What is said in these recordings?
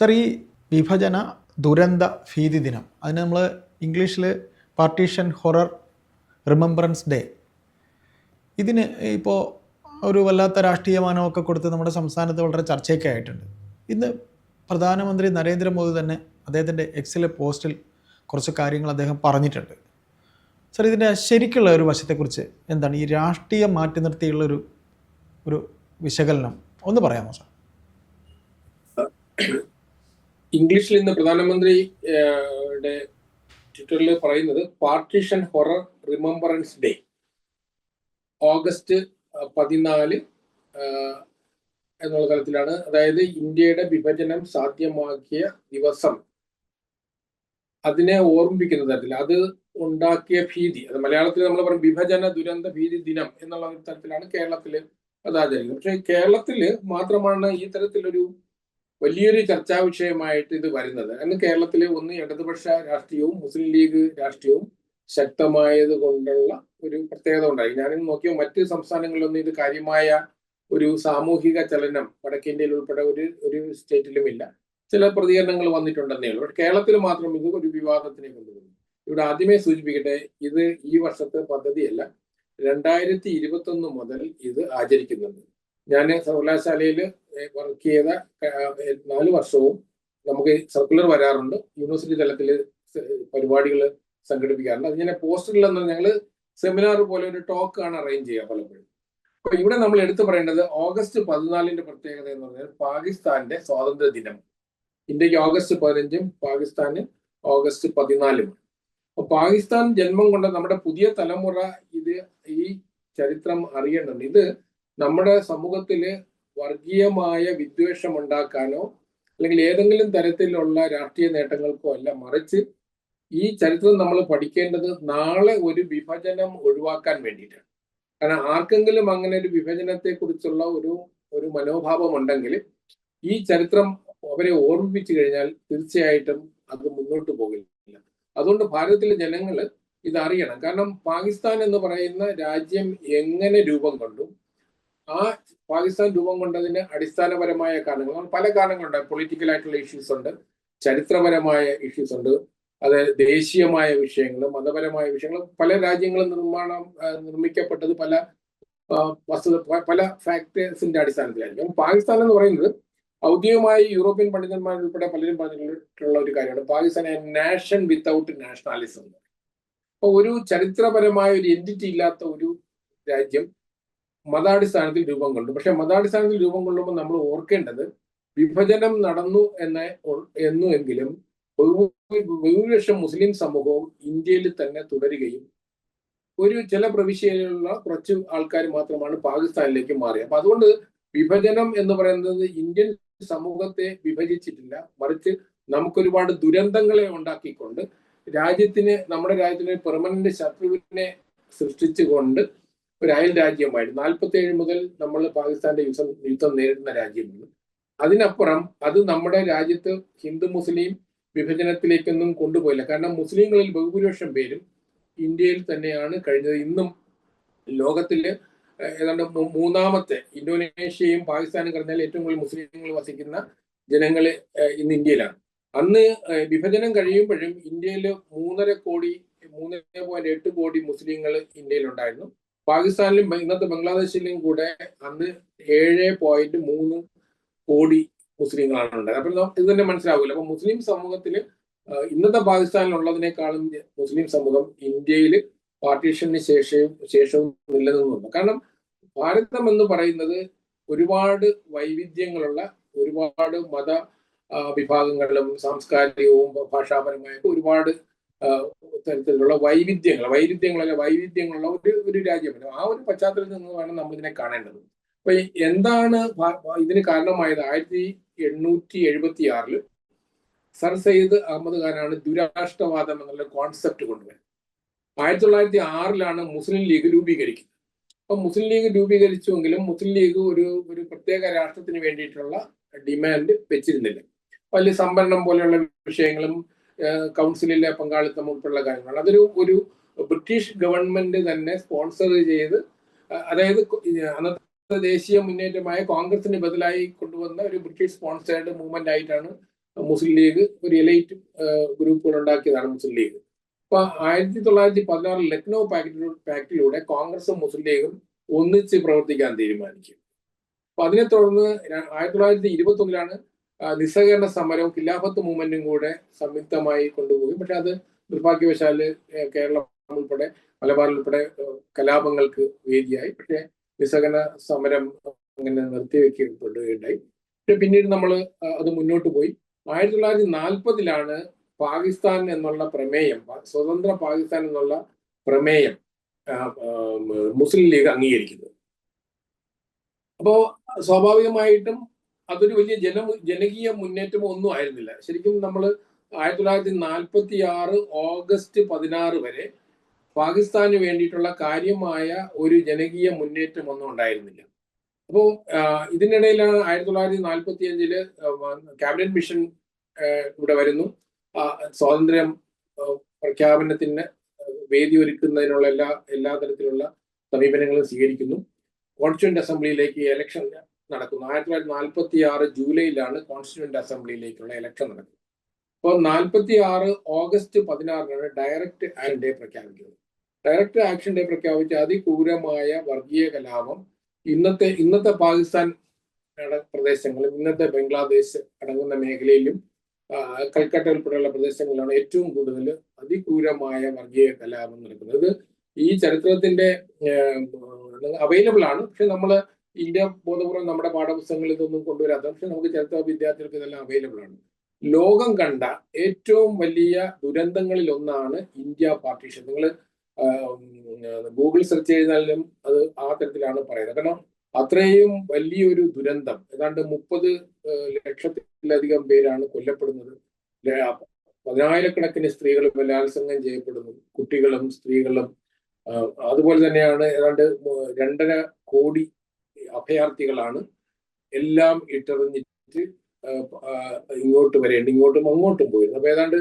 Sir ഈ വിഭജന ദുരന്ത ഭീതി ദിനം അതിന് നമ്മൾ ഇംഗ്ലീഷിൽ പാർട്ടീഷൻ ഹൊറർ റിമംബറൻസ് ഡേ ഇതിന് ഇപ്പോൾ ഒരു വല്ലാത്ത രാഷ്ട്രീയമാനമൊക്കെ കൊടുത്ത് നമ്മുടെ സംസ്ഥാനത്ത് വളരെ ചർച്ചയൊക്കെ ആയിട്ടുണ്ട്. ഇന്ന് പ്രധാനമന്ത്രി നരേന്ദ്രമോദി തന്നെ അദ്ദേഹത്തിന്റെ എക്സിലെ പോസ്റ്റിൽ കുറച്ച് കാര്യങ്ങൾ അദ്ദേഹം പറഞ്ഞിട്ടുണ്ട്. സർ ഇതിന്റെ ശരിക്കുള്ള ഒരു വശത്തെക്കുറിച്ച് എന്താണ്? ഈ രാഷ്ട്രീയം മാറ്റി നിർത്തിയുള്ള ഒരു ഒരു വിശകലനം ഒന്ന് പറയാമോ സാർ? ഇംഗ്ലീഷിൽ ഇന്ന് പ്രധാനമന്ത്രി യുടെ ട്വിറ്ററിൽ പറയുന്നത് partition horror remembrance day. August പതിനാല് എന്നുള്ള തലത്തിലാണ് അതായത് ഇന്ത്യയുടെ വിഭജനം സാധ്യമാക്കിയ ദിവസം. അതിനെ ഓർമ്മിപ്പിക്കുന്ന തരത്തിൽ അത് ഉണ്ടാക്കിയ ഭീതി. അത് മലയാളത്തിൽ നമ്മൾ പറയും വിഭജന ദുരന്ത ഭീതി ദിനം എന്നുള്ള തരത്തിലാണ് കേരളത്തിൽ അത് ആചരിക്കുന്നത്. പക്ഷേ കേരളത്തിൽ മാത്രമാണ് ഈ തരത്തിലൊരു വലിയൊരു ചർച്ചാ വിഷയമായിട്ട് ഇത് വരുന്നത്. അന്ന് കേരളത്തിലെ ഒന്ന് ഇടതുപക്ഷ രാഷ്ട്രീയവും മുസ്ലിം ലീഗ് രാഷ്ട്രീയവും ശക്തമായത് കൊണ്ടുള്ള ഒരു പ്രത്യേകത ഉണ്ടായി. ഞാൻ നോക്കിയ മറ്റ് സംസ്ഥാനങ്ങളിലൊന്നും ഇത് കാര്യമായ ഒരു സാമൂഹിക ചലനം വടക്കേന്ത്യയിൽ ഉൾപ്പെടെ ഒരു ഒരു സ്റ്റേറ്റിലും ഇല്ല. ചില പ്രതികരണങ്ങൾ വന്നിട്ടുണ്ടെന്നേ ഉള്ളൂ. പക്ഷെ കേരളത്തിൽ മാത്രം ഇത് ഒരു വിവാദത്തിനെ കൊണ്ടുവന്നു. ഇവിടെ ആദ്യമേ സൂചിപ്പിക്കട്ടെ ഇത് ഈ വർഷത്തെ പദ്ധതിയല്ല. രണ്ടായിരത്തി ഇരുപത്തി ഒന്ന് മുതൽ ഇത് ആചരിക്കുന്നുണ്ട്. ഞാൻ സർവകലാശാലയിൽ വർക്ക് ചെയ്ത നാല് വർഷവും നമുക്ക് സർക്കുലർ വരാറുണ്ട്. യൂണിവേഴ്സിറ്റി തലത്തിൽ പരിപാടികൾ സംഘടിപ്പിക്കാറുണ്ട്. അതിങ്ങനെ പോസ്റ്ററിൽ നിന്ന് ഞങ്ങൾ സെമിനാർ പോലെ ഒരു ടോക്ക് ആണ് അറേഞ്ച് ചെയ്യുക പലപ്പോഴും. അപ്പൊ ഇവിടെ നമ്മൾ എടുത്തു പറയേണ്ടത് ഓഗസ്റ്റ് പതിനാലിന്റെ പ്രത്യേകത എന്ന് പറഞ്ഞാൽ പാകിസ്ഥാന്റെ സ്വാതന്ത്ര്യ ദിനം. ഇന്ത്യയ്ക്ക് ഓഗസ്റ്റ് പതിനഞ്ചും പാകിസ്ഥാന് ഓഗസ്റ്റ് പതിനാലും. അപ്പൊ പാകിസ്ഥാൻ ജന്മം കൊണ്ട നമ്മുടെ പുതിയ തലമുറ ഇത് ഈ ചരിത്രം അറിയേണ്ടതുണ്ട്. ഇത് നമ്മുടെ സമൂഹത്തിൽ വർഗീയമായ വിദ്വേഷം ഉണ്ടാക്കാനോ അല്ലെങ്കിൽ ഏതെങ്കിലും തരത്തിലുള്ള രാഷ്ട്രീയ നേട്ടങ്ങൾക്കോ അല്ല മറിച്ച് ഈ ചരിത്രം നമ്മൾ പഠിക്കേണ്ടത് നാളെ ഒരു വിഭജനം ഒഴിവാക്കാൻ വേണ്ടിയിട്ടാണ്. കാരണം ആർക്കെങ്കിലും അങ്ങനെ ഒരു വിഭജനത്തെ കുറിച്ചുള്ള ഒരു ഒരു മനോഭാവം ഉണ്ടെങ്കിൽ ഈ ചരിത്രം അവരെ ഓർമ്മിപ്പിച്ചു കഴിഞ്ഞാൽ തീർച്ചയായിട്ടും അത് മുന്നോട്ട് പോകില്ല. അതുകൊണ്ട് ഭാരതത്തിലെ ജനങ്ങൾ ഇത് അറിയണം. കാരണം പാകിസ്ഥാൻ എന്ന് പറയുന്ന രാജ്യം എങ്ങനെ രൂപം കൊണ്ടു ആ പാകിസ്ഥാൻ രൂപം കൊണ്ടതിന് അടിസ്ഥാനപരമായ കാരണങ്ങൾ പല കാരണങ്ങളുണ്ട്. പൊളിറ്റിക്കൽ ആയിട്ടുള്ള ഇഷ്യൂസ് ഉണ്ട് ചരിത്രപരമായ ഇഷ്യൂസ് ഉണ്ട് അത് ദേശീയമായ വിഷയങ്ങളും മതപരമായ വിഷയങ്ങളും പല രാജ്യങ്ങളും നിർമ്മാണം നിർമ്മിക്കപ്പെട്ടത് പല വസ്തു വസ്തുത പല ഫാക്ടേഴ്സിന്റെ അടിസ്ഥാനത്തിലായിരിക്കും. പാകിസ്ഥാൻ എന്ന് പറയുന്നത് ഔദ്യോഗികമായി യൂറോപ്യൻ പണ്ഡിതന്മാർ ഉൾപ്പെടെ പലരും പറഞ്ഞിട്ടുള്ള ഒരു കാര്യമാണ്. പാകിസ്ഥാൻ നാഷൻ വിത്തൗട്ട് നാഷണാലിസം അപ്പോൾ ഒരു ചരിത്രപരമായ ഒരു എന്റിറ്റി ഇല്ലാത്ത ഒരു രാജ്യം മതാടിസ്ഥാനത്തിൽ രൂപം കൊണ്ടു. പക്ഷെ മതാടിസ്ഥാനത്തിൽ രൂപം കൊള്ളുമ്പോൾ നമ്മൾ ഓർക്കേണ്ടത് വിഭജനം നടന്നു എന്ന എന്നു എങ്കിലും ഭൂരിപക്ഷം മുസ്ലിം സമൂഹവും ഇന്ത്യയിൽ തന്നെ തുടരുകയും ഒരു ചില പ്രവിശ്യയിലുള്ള കുറച്ച് ആൾക്കാർ മാത്രമാണ് പാകിസ്ഥാനിലേക്ക് മാറിയത്. അപ്പൊ അതുകൊണ്ട് വിഭജനം എന്ന് പറയുന്നത് ഇന്ത്യൻ സമൂഹത്തെ വിഭജിച്ചിട്ടില്ല. മറിച്ച് നമുക്കൊരുപാട് ദുരന്തങ്ങളെ ഉണ്ടാക്കിക്കൊണ്ട് രാജ്യത്തിന് നമ്മുടെ രാജ്യത്തിന് പെർമനന്റ് ശത്രുവിനെ സൃഷ്ടിച്ചുകൊണ്ട് ഒരു അയൽ രാജ്യമായിരുന്നു. നാൽപ്പത്തി ഏഴ് മുതൽ നമ്മൾ പാകിസ്ഥാന്റെ യുദ്ധം യുദ്ധം നേരിടുന്ന രാജ്യമാണ്. അതിനപ്പുറം അത് നമ്മുടെ രാജ്യത്ത് ഹിന്ദു മുസ്ലിം വിഭജനത്തിലേക്കൊന്നും കൊണ്ടുപോയില്ല. കാരണം മുസ്ലിങ്ങളിൽ ബഹുഭൂരിപക്ഷം പേരും ഇന്ത്യയിൽ തന്നെയാണ് കഴിഞ്ഞത്. ഇന്നും ലോകത്തിൽ ഏതാണ്ട് മൂന്നാമത്തെ ഇന്തോനേഷ്യയും പാകിസ്ഥാനും കഴിഞ്ഞാൽ ഏറ്റവും കൂടുതൽ മുസ്ലിങ്ങൾ വസിക്കുന്ന ജനങ്ങൾ ഇന്ന് ഇന്ത്യയിലാണ്. അന്ന് വിഭജനം കഴിയുമ്പോഴും ഇന്ത്യയിൽ മൂന്നര കോടി മൂന്നര പോയിന്റ് എട്ട് കോടി മുസ്ലിങ്ങൾ ഇന്ത്യയിലുണ്ടായിരുന്നു. പാകിസ്ഥാനിലും ഇന്നത്തെ ബംഗ്ലാദേശിലും കൂടെ അന്ന് ഏഴ് പോയിന്റ് മൂന്ന് കോടി മുസ്ലിങ്ങളാണ് ഉണ്ടായത് അപ്പൊ ഇത് തന്നെ മനസ്സിലാവില്ല. അപ്പൊ മുസ്ലിം സമൂഹത്തിൽ ഇന്നത്തെ പാകിസ്ഥാനിലുള്ളതിനേക്കാളും മുസ്ലിം സമൂഹം ഇന്ത്യയിൽ പാർട്ടീഷന് ശേഷവും ശേഷവും നിലനിന്നുണ്ട്. കാരണം ഭാരതം എന്ന് പറയുന്നത് ഒരുപാട് വൈവിധ്യങ്ങളുള്ള ഒരുപാട് മത വിഭാഗങ്ങളിലും സാംസ്കാരികവും ഭാഷാപരമായിട്ട് ഒരുപാട് തരത്തിലുള്ള വൈവിധ്യങ്ങൾ വൈരുദ്ധ്യങ്ങളല്ല വൈവിധ്യങ്ങളുള്ള ഒരു ഒരു രാജ്യമാണ്. ആ ഒരു പശ്ചാത്തലത്തിൽ നിന്ന് വേണം നമ്മൾ ഇതിനെ കാണേണ്ടത്. അപ്പൊ എന്താണ് ഇതിന് കാരണമായത്? ആയിരത്തി എണ്ണൂറ്റി എഴുപത്തി ആറിൽ സർ സയ്യിദ് അഹമ്മദ് ഖാനാണ് ദുരാഷ്ട്രവാദം എന്നുള്ള കോൺസെപ്റ്റ് കൊണ്ടുവരുന്നത്. ആയിരത്തി തൊള്ളായിരത്തി ആറിലാണ് മുസ്ലിം ലീഗ് രൂപീകരിക്കുന്നത്. അപ്പൊ മുസ്ലിം ലീഗ് രൂപീകരിച്ചുവെങ്കിലും മുസ്ലിം ലീഗ് ഒരു ഒരു പ്രത്യേക രാഷ്ട്രത്തിന് വേണ്ടിയിട്ടുള്ള ഡിമാൻഡ് വെച്ചിരുന്നില്ല. വലിയ സംവരണം പോലെയുള്ള വിഷയങ്ങളും കൗൺസിലിലെ പങ്കാളിത്തം ഉൾപ്പെടെയുള്ള കാര്യങ്ങളാണ്. അതൊരു ഒരു ബ്രിട്ടീഷ് ഗവൺമെന്റ് തന്നെ സ്പോൺസർ ചെയ്ത് അതായത് അന്നത്തെ ദേശീയ മുന്നേറ്റമായ കോൺഗ്രസിന് ബദലായി കൊണ്ടുവന്ന ഒരു ബ്രിട്ടീഷ് സ്പോൺസേർഡ് മൂവ്മെന്റ് ആയിട്ടാണ് മുസ്ലിം ലീഗ് ഒരു എലൈറ്റ് ഗ്രൂപ്പുകൾ ഉണ്ടാക്കിയതാണ് മുസ്ലിം ലീഗ്. അപ്പൊ ആയിരത്തി തൊള്ളായിരത്തി പതിനാറിൽ ലക്നൗ പാക്റ്റിലൂടെ പാക്ടിലൂടെ കോൺഗ്രസും മുസ്ലിം ലീഗും ഒന്നിച്ച് പ്രവർത്തിക്കാൻ തീരുമാനിക്കും. അപ്പൊ അതിനെ തുടർന്ന് ആയിരത്തി തൊള്ളായിരത്തി ഇരുപത്തി ഒന്നിലാണ് നിസ്സഹകരണ സമരവും ഖിലാഫത്ത് മൂവ്മെന്റും കൂടെ സംയുക്തമായി കൊണ്ടുപോയി. പക്ഷെ അത് നിർഭാഗ്യവശാൽ കേരളം ഉൾപ്പെടെ മലബാറിൽ ഉൾപ്പെടെ കലാപങ്ങൾക്ക് വേദിയായി. പക്ഷെ നിസ്സഹകരണ സമരം അങ്ങനെ നിർത്തിവെക്കപ്പെടുകയുണ്ടായി പക്ഷെ പിന്നീട് നമ്മൾ അത് മുന്നോട്ട് പോയി. ആയിരത്തി തൊള്ളായിരത്തി നാൽപ്പതിലാണ് പാകിസ്ഥാൻ എന്നുള്ള പ്രമേയം സ്വതന്ത്ര പാകിസ്ഥാൻ എന്നുള്ള പ്രമേയം മുസ്ലിം ലീഗ് അംഗീകരിക്കുന്നത്. അപ്പോ സ്വാഭാവികമായിട്ടും അതൊരു വലിയ ജന ജനകീയ മുന്നേറ്റമോ ഒന്നും ആയിരുന്നില്ല. ശരിക്കും നമ്മൾ ആയിരത്തി തൊള്ളായിരത്തി നാൽപ്പത്തി ആറ് ഓഗസ്റ്റ് പതിനാറ് വരെ പാകിസ്ഥാന് വേണ്ടിയിട്ടുള്ള കാര്യമായ ഒരു ജനകീയ മുന്നേറ്റം ഒന്നും ഉണ്ടായിരുന്നില്ല. അപ്പോൾ ഇതിനിടയിലാണ് ആയിരത്തി തൊള്ളായിരത്തി നാൽപ്പത്തി അഞ്ചിൽ ക്യാബിനറ്റ് മിഷൻ ഇവിടെ വരുന്നു. സ്വാതന്ത്ര്യം പ്രഖ്യാപനത്തിന് വേദി ഒരുക്കുന്നതിനുള്ള എല്ലാ എല്ലാ തരത്തിലുള്ള സമീപനങ്ങളും സ്വീകരിക്കുന്നു. കോൺസ്റ്റിറ്റ്യൂന്റ് അസംബ്ലിയിലേക്ക് ഇലക്ഷൻ നടക്കുന്നു. ആയിരത്തി തൊള്ളായിരത്തി നാൽപ്പത്തി ആറ് ജൂലൈയിലാണ് കോൺസ്റ്റിറ്റ്യൂന്റ് അസംബ്ലിയിലേക്കുള്ള ഇലക്ഷൻ നടക്കുന്നത്. അപ്പോൾ നാൽപ്പത്തി ആറ് ഓഗസ്റ്റ് പതിനാറിനാണ് ഡയറക്റ്റ് ആക്ഷൻ ഡേ പ്രഖ്യാപിക്കുന്നത്. ഡയറക്റ്റ് ആക്ഷൻ ഡേ പ്രഖ്യാപിച്ച അതിക്രൂരമായ വർഗീയ കലാപം ഇന്നത്തെ ഇന്നത്തെ പാകിസ്ഥാൻ പ്രദേശങ്ങളും ഇന്നത്തെ ബംഗ്ലാദേശ് അടങ്ങുന്ന മേഖലയിലും കൽക്കട്ട ഉൾപ്പെടെയുള്ള പ്രദേശങ്ങളിലാണ് ഏറ്റവും കൂടുതൽ അതിക്രൂരമായ വർഗീയ കലാപം നടക്കുന്നത്. ഇത് ഈ ചരിത്രത്തിന്റെ അവൈലബിൾ ആണ്. പക്ഷെ നമ്മൾ ഇന്ത്യ ബോധപൂർവം നമ്മുടെ പാഠപുസ്തകങ്ങളിൽ ഇതൊന്നും കൊണ്ടുവരാത്ത പക്ഷെ നമുക്ക് ചരിത്ര വിദ്യാർത്ഥികൾക്ക് ഇതെല്ലാം അവൈലബിൾ ആണ്. ലോകം കണ്ട ഏറ്റവും വലിയ ദുരന്തങ്ങളിൽ ഒന്നാണ് ഇന്ത്യ പാർട്ടീഷൻ നിങ്ങൾ ഗൂഗിൾ സെർച്ച് ചെയ്താലും അത് ആ തരത്തിലാണ് പറയുന്നത്. കാരണം അത്രയും വലിയൊരു ദുരന്തം ഏതാണ്ട് മുപ്പത് ലക്ഷത്തിലധികം പേരാണ് കൊല്ലപ്പെടുന്നത്. പതിനായിരക്കണക്കിന് സ്ത്രീകൾ ബലാത്സംഗം ചെയ്യപ്പെടുന്നു. കുട്ടികളും സ്ത്രീകളും അതുപോലെ തന്നെയാണ് ഏതാണ്ട് രണ്ടര കോടി അഭയാർത്ഥികളാണ്. എല്ലാം ഇട്ടെറിഞ്ഞിട്ട് ഇങ്ങോട്ട് വരേണ്ടി ഇങ്ങോട്ടും അങ്ങോട്ടും പോയിരുന്നു. അപ്പൊ ഏതാണ്ട്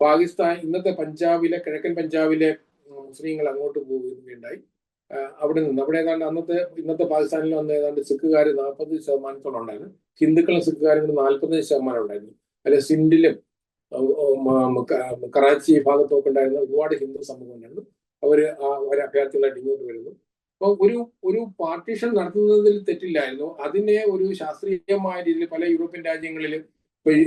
പാകിസ്ഥാൻ ഇന്നത്തെ പഞ്ചാബിലെ കിഴക്കൻ പഞ്ചാബിലെ മുസ്ലിങ്ങൾ അങ്ങോട്ട് പോവുകയുണ്ടായി. ആ, അവിടെ നിന്ന്. അവിടെ ഏതാണ്ട് അന്നത്തെ ഇന്നത്തെ പാകിസ്ഥാനിൽ വന്ന ഏതാണ്ട് സിഖുകാർ നാൽപ്പത് ശതമാനത്തോളം ഉണ്ടായിരുന്നു. ഹിന്ദുക്കളും സിഖുകാരും കൂടി നാൽപ്പത്തഞ്ച് ശതമാനം ഉണ്ടായിരുന്നു. അല്ലെ ക- കറാച്ചി ഭാഗത്തൊക്കെ ഉണ്ടായിരുന്ന ഒരുപാട് ഹിന്ദു സമൂഹം ഉണ്ടായിരുന്നു. അവർ ആ ഒരു അഭയാർത്ഥികളായിട്ട് ഇങ്ങോട്ട് വരുന്നു. അപ്പൊ ഒരു ഒരു പാർട്ടീഷൻ നടത്തുന്നതിൽ തെറ്റില്ലായിരുന്നു. അതിനെ ഒരു ശാസ്ത്രീയമായ രീതിയിൽ പല യൂറോപ്യൻ രാജ്യങ്ങളിലും ഇപ്പൊ ഈ,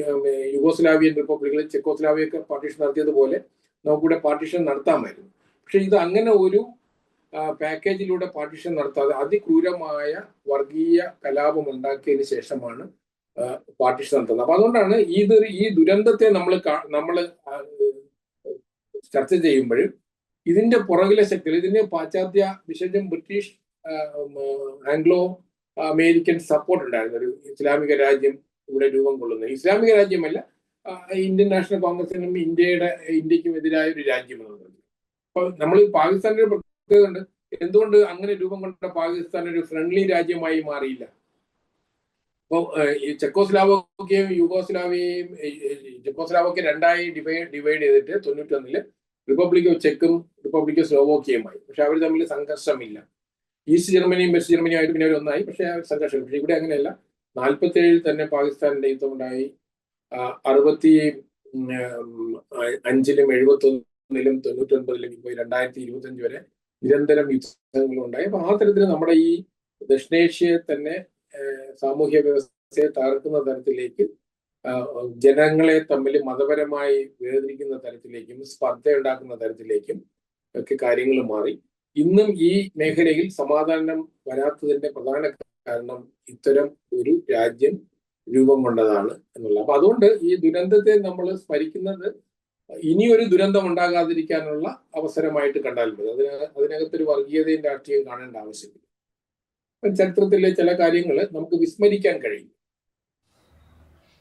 യുഗോസ്ലാവിയൻ റിപ്പബ്ലിക്കുകൾ ചെക്കോസ്ലാവിയൊക്കെ പാർട്ടീഷൻ നടത്തിയതുപോലെ നമുക്കിവിടെ പാർട്ടീഷൻ നടത്താമായിരുന്നു. പക്ഷെ ഇത് അങ്ങനെ ഒരു പാക്കേജിലൂടെ പാർട്ടീഷൻ നടത്താതെ അതിക്രൂരമായ വർഗീയ കലാപം ഉണ്ടാക്കിയതിന് ശേഷമാണ് പാർട്ടീഷൻ നടത്തുന്നത്. അപ്പൊ അതുകൊണ്ടാണ് ഇത് ഈ ദുരന്തത്തെ നമ്മൾ നമ്മൾ ചർച്ച ചെയ്യുമ്പോൾ ഇതിന്റെ പുറകിലെ ശക്തികൾ ഇതിന് പാശ്ചാത്യ വിശേഷം ബ്രിട്ടീഷ് ആംഗ്ലോ അമേരിക്കൻ സപ്പോർട്ട് ഉണ്ടായിരുന്നു. ഒരു ഇസ്ലാമിക രാജ്യം ഇവിടെ രൂപം കൊള്ളുന്നത്. ഇസ്ലാമിക രാജ്യമല്ല ഇന്ത്യൻ നാഷണൽ കോൺഗ്രസിനും ഇന്ത്യയുടെ ഇന്ത്യക്കും എതിരായ ഒരു രാജ്യം എന്നുള്ളത് അപ്പൊ നമ്മൾ പാകിസ്ഥാന്റെ ഒരു പ്രത്യേകത ഉണ്ട്. എന്തുകൊണ്ട് അങ്ങനെ രൂപം കൊണ്ട പാകിസ്ഥാൻ ഒരു ഫ്രണ്ട്ലി രാജ്യമായി മാറിയില്ല? അപ്പോൾ ഈ ചെക്കോസ്ലാവോക്കയും ചെക്കോസ്ലാവോക്കിയ രണ്ടായി ഡിവൈഡ് ഡിവൈഡ് ചെയ്തിട്ട് തൊണ്ണൂറ്റൊന്നിൽ റിപ്പബ്ലിക് ഓഫ് ചെക്കും റിപ്പബ്ലിക് ഓഫ് സ്ലോവോക്കിയയുമായി പക്ഷെ അവർ തമ്മിൽ സംഘർഷമില്ല. ഈസ്റ്റ് ജർമ്മനിയും വെസ്റ്റ് ജർമ്മനിയും ആയിട്ട് പിന്നെ അവർ ഒന്നായി. പക്ഷെ സംഘർഷം. പക്ഷെ ഇവിടെ അങ്ങനെയല്ല. നാൽപ്പത്തി ഏഴിൽ തന്നെ പാകിസ്ഥാനിന്റെ യുദ്ധം ഉണ്ടായി ആ, അറുപത്തി അഞ്ചിലും എഴുപത്തി ഒന്നിലും തൊണ്ണൂറ്റി ഒൻപതിലും ഇപ്പോൾ രണ്ടായിരത്തി ഇരുപത്തി അഞ്ച് വരെ നിരന്തരം യുദ്ധങ്ങളുണ്ടായി. അപ്പൊ ആ തരത്തിൽ നമ്മുടെ ഈ ദക്ഷിണേഷ്യയെ തന്നെ സാമൂഹ്യ വ്യവസ്ഥയെ തകർക്കുന്ന തരത്തിലേക്ക് ജനങ്ങളെ തമ്മിൽ മതപരമായി വേർതിരിക്കുന്ന തരത്തിലേക്കും സ്പർദ്ധ ഉണ്ടാക്കുന്ന തരത്തിലേക്കും ഒക്കെ കാര്യങ്ങൾ മാറി. ഇന്നും ഈ മേഖലയിൽ സമാധാനം വരാത്തതിന്റെ പ്രധാന കാരണം ഇത്തരം ഒരു രാജ്യം രൂപം കൊണ്ടതാണ് എന്നുള്ളത്. അപ്പൊ അതുകൊണ്ട് ഈ ദുരന്തത്തെ നമ്മൾ സ്മരിക്കുന്നത് ഇനിയൊരു ദുരന്തം ഉണ്ടാകാതിരിക്കാനുള്ള അവസരമായിട്ട് കണ്ടാൽ മതി. അതിന് അതിനകത്തൊരു വർഗീയതയും രാഷ്ട്രീയം കാണേണ്ട ആവശ്യമില്ല. ചരിത്രത്തിലെ ചില കാര്യങ്ങൾ നമുക്ക് വിസ്മരിക്കാൻ കഴിയും